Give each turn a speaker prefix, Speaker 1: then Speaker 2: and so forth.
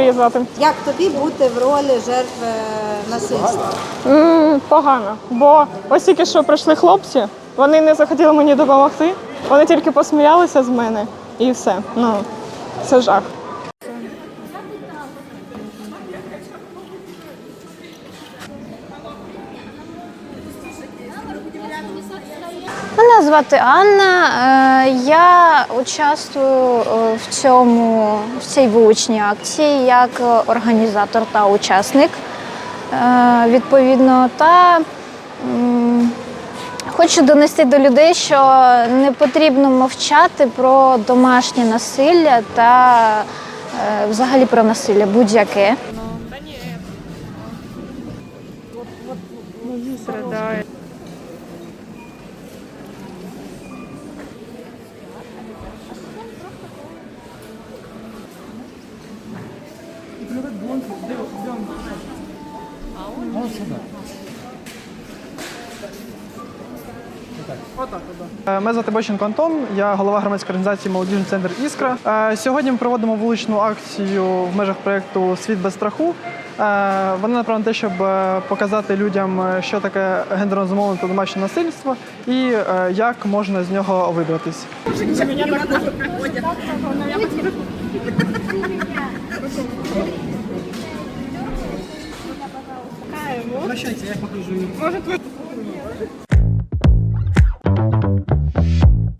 Speaker 1: Марія звати.
Speaker 2: Як тобі бути в ролі жертви насильства?
Speaker 1: М, Погано. Бо ось тільки що прийшли хлопці, вони не захотіли мені допомогти, вони тільки посміялися з мене і все. Ну, це жах.
Speaker 3: Мене звати Анна. Е, Я участвую е, в цьому в цій вуличній акції як е, організатор та учасник. Е, Відповідно, та хочу донести до людей, що не потрібно мовчати про домашнє насилля та е, взагалі про насилля будь-яке.
Speaker 4: Е, Мене звати Бощенко Антон, я голова громадської організації Молодіжний центр Іскра. Е, Сьогодні ми проводимо вуличну акцію в межах проєкту Світ без страху. Е, Вона направлена на те, щоб е, показати людям, що таке гендерно зумовлене та домашнє насильство і як можна з нього вибратись. Обращайтеся, я покажу. Может Може,